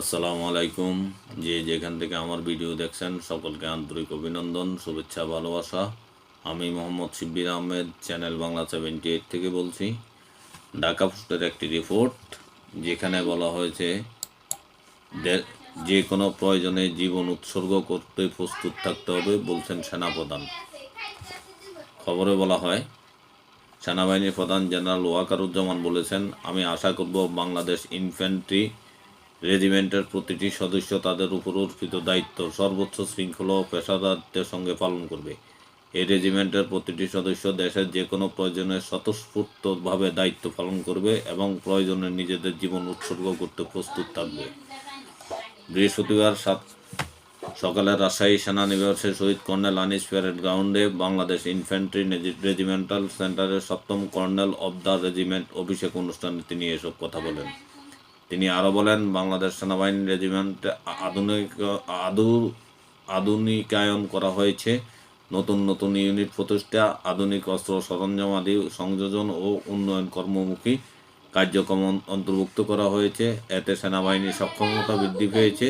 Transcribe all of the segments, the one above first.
আসসালামু আলাইকুম। যে যেখান থেকে আমার ভিডিও দেখছেন, সকলকে আন্তরিক অভিনন্দন, শুভেচ্ছা, ভালোবাসা। আমি Mohammad Shibbir Ahmed, channel Bangla seventy eight থেকে বলছি। ঢাকা পোস্টের একটি রিপোর্ট, যেখানে বলা হয়েছে, যে কোনো প্রয়োজনে জীবন উৎসর্গ করতে প্রস্তুত থাকতে হবে, বলছেন সেনাপ্রধান। খবরে বলা হয়, সেনাবাহিনীর প্রধান জেনারেল ওয়াকারুজ্জামান বলেছেন, আমি আশা করব বাংলাদেশ ইনফ্যান্ট্রি রেজিমেন্টের প্রতিটি সদস্য তাদের উপর অর্পিত দায়িত্ব সর্বোচ্চ শৃঙ্খলা ও পেশাদারিত্বের সঙ্গে পালন করবে। এই রেজিমেন্টের প্রতিটি সদস্য দেশের যে কোনো প্রয়োজনে স্বতঃস্ফূর্তভাবে দায়িত্ব পালন করবে এবং প্রয়োজনে নিজেদের জীবন উৎসর্গ করতে প্রস্তুত থাকবে। বৃহস্পতিবার সাত সকালে রাজশাহী সেনানিবাসে শহীদ কর্নেল আনিস প্যারেড গ্রাউন্ডে বাংলাদেশ ইনফ্যান্ট্রি রেজিমেন্টাল সেন্টারের সপ্তম কর্নেল অব দ্য রেজিমেন্ট অভিষেক অনুষ্ঠানে তিনি এসব কথা বলেন। তিনি আরও বলেন, বাংলাদেশ সেনাবাহিনী রেজিমেন্ট আধুনিক, আধু, আধুনিকায়ন করা হয়েছে। নতুন নতুন ইউনিট প্রতিষ্ঠা, আধুনিক অস্ত্র সরঞ্জাম আদি সংযোজন ও উন্নয়ন কর্মমুখী কার্যক্রম অন্তর্ভুক্ত করা হয়েছে। এতে সেনাবাহিনীর সক্ষমতা বৃদ্ধি পেয়েছে।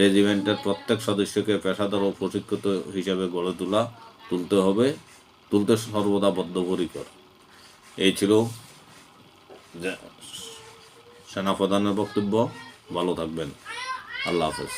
রেজিমেন্টের প্রত্যেক সদস্যকে পেশাদার ও প্রশিক্ষিত হিসাবে গড়ে তোলা, তুলতে হবে, তুলতে সর্বদা বদ্ধপরিকর। এই ছিল সেনাপ্রধানের বক্তব্য। ভালো থাকবেন। আল্লাহ হাফেজ।